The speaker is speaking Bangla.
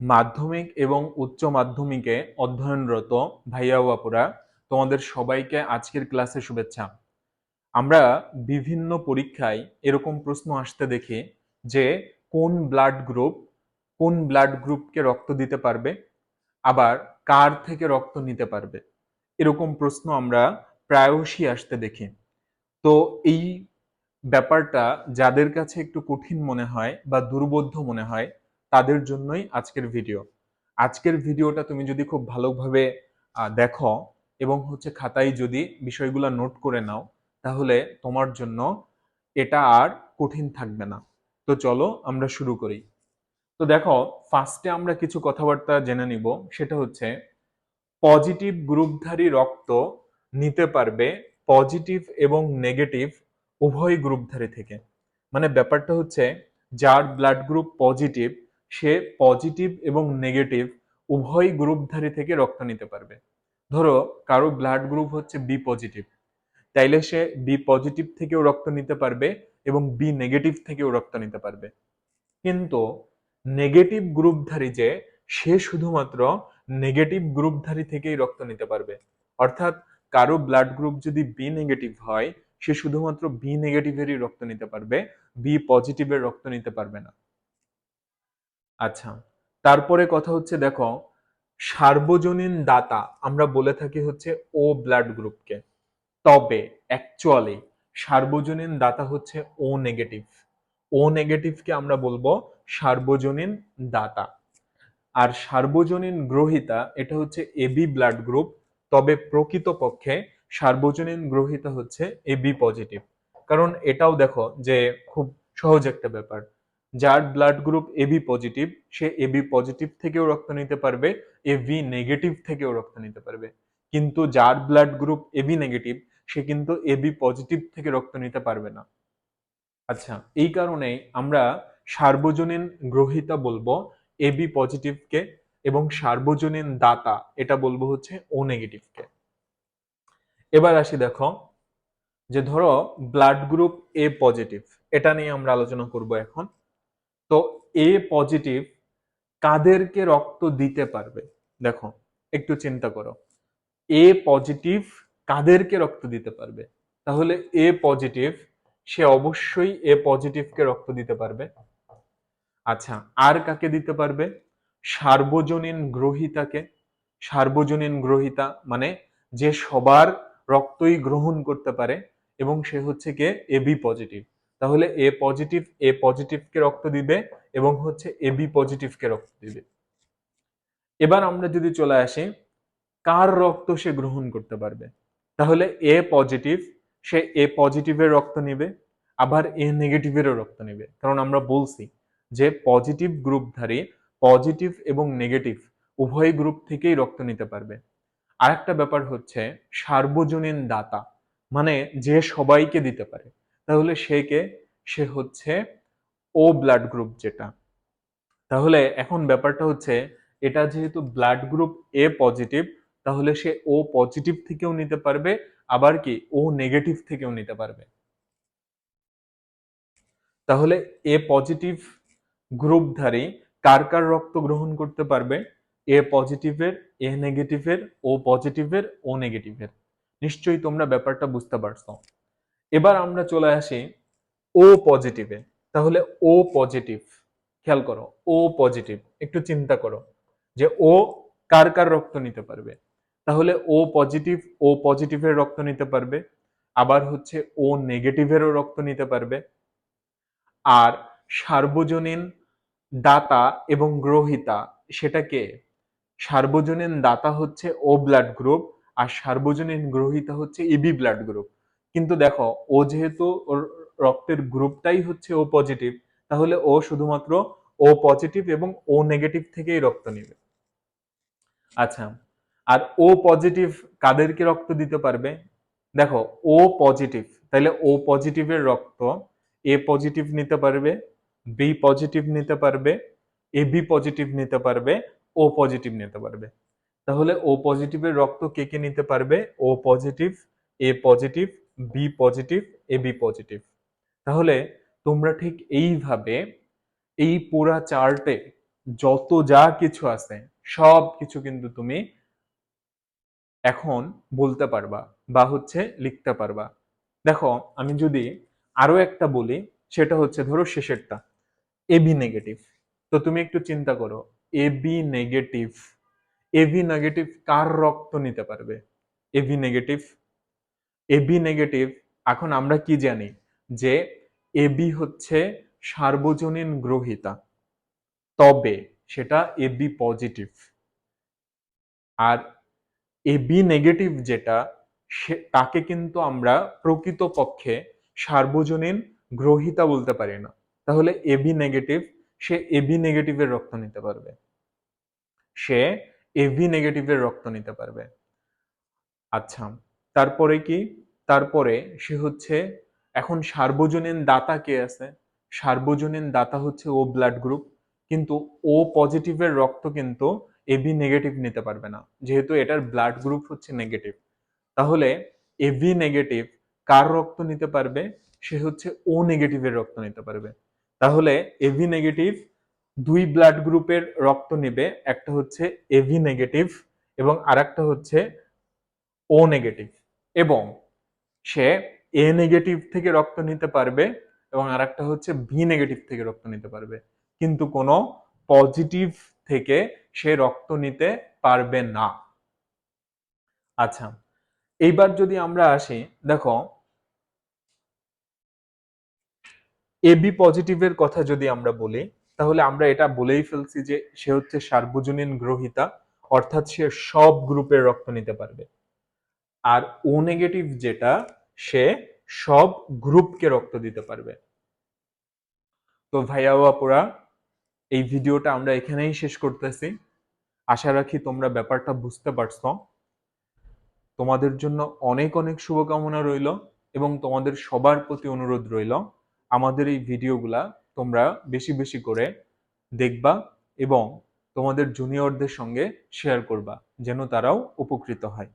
মাধ্যমিক এবং উচ্চ মাধ্যমিকে অধ্যয়নরত ভাইয়া ও আপুরা তোমাদের সবাইকে আজকের ক্লাসে শুভেচ্ছা। আমরা বিভিন্ন পরীক্ষায় এরকম প্রশ্ন আসতে দেখি যে, কোন ব্লাড গ্রুপ, কোন ব্লাড গ্রুপকে রক্ত দিতে পারবে, আবার কার থেকে রক্ত নিতে পারবে। এরকম প্রশ্ন আমরা প্রায়শই আসতে দেখি। তো এই ব্যাপারটা যাদের কাছে একটু কঠিন মনে হয় বা দুর্বোধ্য মনে হয় তাদের জন্যই আজকের ভিডিও আজকের ভিডিওটা তুমি যদি খুব ভালোভাবে দেখো এবং হচ্ছে খাতায় যদি বিষয়গুলো নোট করে নাও, তাহলে তোমার জন্য এটা আর কঠিন থাকবে না। তো চলো আমরা শুরু করি। তো দেখো ফার্স্টে আমরা কিছু কথাবার্তা জেনে নিব। সেটা হচ্ছে পজিটিভ গ্রুপধারী রক্ত নিতে পারবে পজিটিভ এবং নেগেটিভ উভয় গ্রুপধারী থেকে। মানে ব্যাপারটা হচ্ছে, যার ব্লাড গ্রুপ পজিটিভ সে পজিটিভ এবং নেগেটিভ উভয় গ্রুপধারী থেকে রক্ত নিতে পারবে। ধরো, কারও ব্লাড গ্রুপ হচ্ছে বি পজিটিভ তাইলে সে বি পজিটিভ থেকেও রক্ত নিতে পারবে এবং বি নেগেটিভ থেকেও রক্ত নিতে পারবে। কিন্তু নেগেটিভ গ্রুপধারী যে, সে শুধুমাত্র নেগেটিভ গ্রুপধারী থেকেই রক্ত নিতে পারবে। অর্থাৎ কারও ব্লাড গ্রুপ যদি বি নেগেটিভ হয়, সে শুধুমাত্র বি নেগেটিভেরই রক্ত নিতে পারবে বি পজিটিভের রক্ত নিতে পারবে না। আচ্ছা তারপরে কথা হচ্ছে দেখো, সার্বজনীন দাতা আমরা বলে থাকি হচ্ছে ও ব্লাড গ্রুপকে তবে অ্যাকচুয়ালি সার্বজনীন দাতা হচ্ছে ও নেগেটিভ ও নেগেটিভকে আমরা বলব সার্বজনীন দাতা। আর সার্বজনীন গ্রহিতা এটা হচ্ছে এবি ব্লাড গ্রুপ তবে প্রকৃতপক্ষে সার্বজনীন গ্রহিতা হচ্ছে এবি পজিটিভ কারণ এটাও দেখো যে খুব সহজ একটা ব্যাপার। যার ব্লাড গ্রুপ এবি পজিটিভ সে এবি পজিটিভ থেকেও রক্ত নিতে পারবে এবি নেগেটিভ থেকেও রক্ত নিতে পারবে। কিন্তু যার ব্লাড গ্রুপ এবি নেগেটিভ সে কিন্তু এবি পজিটিভ থেকে রক্ত নিতে পারবে না। আচ্ছা এই কারণেই আমরা সার্বজনীন গ্রহিতা বলব এবি পজিটিভকে এবং সার্বজনীন দাতা, এটা বলব হচ্ছে ও নেগেটিভকে এবার আসি দেখো, যে ধরো ব্লাড গ্রুপ এ পজিটিভ এটা নিয়ে আমরা আলোচনা করব এখন। তো এ পজিটিভ কাদেরকে রক্ত দিতে পারবে? দেখো, একটু চিন্তা করো। এ পজিটিভ কাদেরকে রক্ত দিতে পারবে? তাহলে এ পজিটিভ সে অবশ্যই এ পজিটিভকে রক্ত দিতে পারবে। আচ্ছা আর কাকে দিতে পারবে? সার্বজনীন গ্রহিতাকে। সার্বজনীন গ্রহিতা মানে যে সবার রক্তই গ্রহণ করতে পারে এবং সে হচ্ছে কে এবি পজিটিভ তাহলে এ পজিটিভ এ পজিটিভকে রক্ত দিবে এবং হচ্ছে এবি পজিটিভকে রক্ত দিবে। এবার আমরা যদি চলে আসি, কার রক্ত সে গ্রহণ করতে পারবে? তাহলে এ পজিটিভ সে এ পজিটিভের রক্ত নিবে, আবার এ নেগেটিভেরও রক্ত নিবে। কারণ আমরা বলছি যে পজিটিভ গ্রুপধারী পজিটিভ এবং নেগেটিভ উভয় গ্রুপ থেকেই রক্ত নিতে পারবে। আরেকটা ব্যাপার হচ্ছে সার্বজনীন দাতা মানে যে সবাইকে দিতে পারে। তাহলে সে কে সে হচ্ছে ও ব্লাড গ্রুপ যেটা। তাহলে এখন ব্যাপারটা হচ্ছে, এটা যেহেতু ব্লাড গ্রুপ এ পজিটিভ তাহলে সে ও পজিটিভ থেকেও নিতে পারবে, আবার কি ও নেগেটিভ থেকেও নিতে পারবে। তাহলে এ পজিটিভ গ্রুপধারী কার কার রক্ত গ্রহণ করতে পারবে? এ পজিটিভের এ নেগেটিভের ও পজিটিভের ও নেগেটিভের নিশ্চয়ই তোমরা ব্যাপারটা বুঝতে পারছ। এবার আমরা চলে আসি ও পজিটিভে তাহলে ও পজিটিভ খেয়াল করো ও পজিটিভ একটু চিন্তা করো যে ও কার কার রক্ত নিতে পারবে। তাহলে ও পজিটিভ ও পজিটিভের রক্ত নিতে পারবে, আবার হচ্ছে ও নেগেটিভেরও রক্ত নিতে পারবে। আর সার্বজনীন দাতা এবং গ্রহিতা সেটা কে সার্বজনীন দাতা হচ্ছে ও ব্লাড গ্রুপ আর সার্বজনীন গ্রহিতা হচ্ছে ইবি ব্লাড গ্রুপ কিন্তু দেখো, ও যেহেতু ওর রক্তের গ্রুপটাই হচ্ছে ও পজিটিভ তাহলে ও শুধুমাত্র ও পজিটিভ এবং ও নেগেটিভ থেকেই রক্ত নেবে। আচ্ছা আর ও পজিটিভ কাদেরকে রক্ত দিতে পারবে? দেখো, ও পজিটিভ তাহলে ও পজিটিভের রক্ত এ পজিটিভ নিতে পারবে, বি পজিটিভ নিতে পারবে, এ বি পজিটিভ নিতে পারবে, ও পজিটিভ নিতে পারবে। তাহলে ও পজিটিভের রক্ত কে কে নিতে পারবে? O positive A positive B positive, A B positive. তাহলে তোমরা ঠিক এইভাবে এই পুরা চার্টে যত যা কিছু আছে, সব কিছু কিন্তু তুমি এখন বলতে পারবা বা হচ্ছে লিখতে পারবা। দেখো, আমি যদি আরও একটা বলি, সেটা হচ্ছে ধরো শেষেরটা। AB negative. তো তুমি একটু চিন্তা করো এবি নেগেটিভ। এবি নেগেটিভ কার রক্ত নিতে পারবে? এবি নেগেটিভ এবি নেগেটিভ এখন আমরা কি জানি? যে এবি হচ্ছে সার্বজনীন গ্রহিতা। তবে সেটা এবি পজিটিভ আর এবি নেগেটিভ যেটা, সে, তাকে কিন্তু আমরা প্রকৃতপক্ষে সার্বজনীন গ্রহিতা বলতে পারি না। তাহলে এবি নেগেটিভ সে এবি নেগেটিভের রক্ত নিতে পারবে। সে এবি নেগেটিভের রক্ত নিতে পারবে। আচ্ছা তারপরে কি? তারপরে সে হচ্ছে, এখন সার্বজনীন দাতা কে আছে? সার্বজনীন দাতা হচ্ছে ও ব্লাড গ্রুপ কিন্তু ও পজিটিভের রক্ত কিন্তু এবি নেগেটিভ নিতে পারবে না। যেহেতু এটার ব্লাড গ্রুপ হচ্ছে নেগেটিভ তাহলে এবি নেগেটিভ কার রক্ত নিতে পারবে? সে হচ্ছে ও নেগেটিভের রক্ত নিতে পারবে। তাহলে এবি নেগেটিভ দুই ব্লাড গ্রুপের রক্ত নেবে, একটা হচ্ছে এবি নেগেটিভ এবং আরেকটা হচ্ছে ও নেগেটিভ এবং সে এ নেগেটিভ থেকে রক্ত নিতে পারবে এবং আর একটা হচ্ছে বি নেগেটিভ থেকে রক্ত নিতে পারবে। কিন্তু কোনো পজিটিভ থেকে সে রক্ত নিতে পারবে না। আচ্ছা এইবার যদি আমরা আসি, দেখো এবি পজিটিভের কথা যদি আমরা বলি, তাহলে আমরা এটা বলেই ফেলছি যে সে হচ্ছে সার্বজনীন গ্রহিতা, অর্থাৎ সে সব গ্রুপের রক্ত নিতে পারবে। আর ও নেগেটিভ যেটা, সে সব গ্রুপকে রক্ত দিতে পারবে। তো ভাইয়া ও আপুরা, এই ভিডিওটা আমরা এখানেই শেষ করতেছি। আশা রাখি তোমরা ব্যাপারটা বুঝতে পারছ। তোমাদের জন্য অনেক অনেক শুভকামনা রইল এবং তোমাদের সবার প্রতি অনুরোধ রইল, আমাদের এই ভিডিওগুলা তোমরা বেশি বেশি করে দেখবা এবং তোমাদের জুনিয়রদের সঙ্গে শেয়ার করবা, যেন তারাও উপকৃত হয়।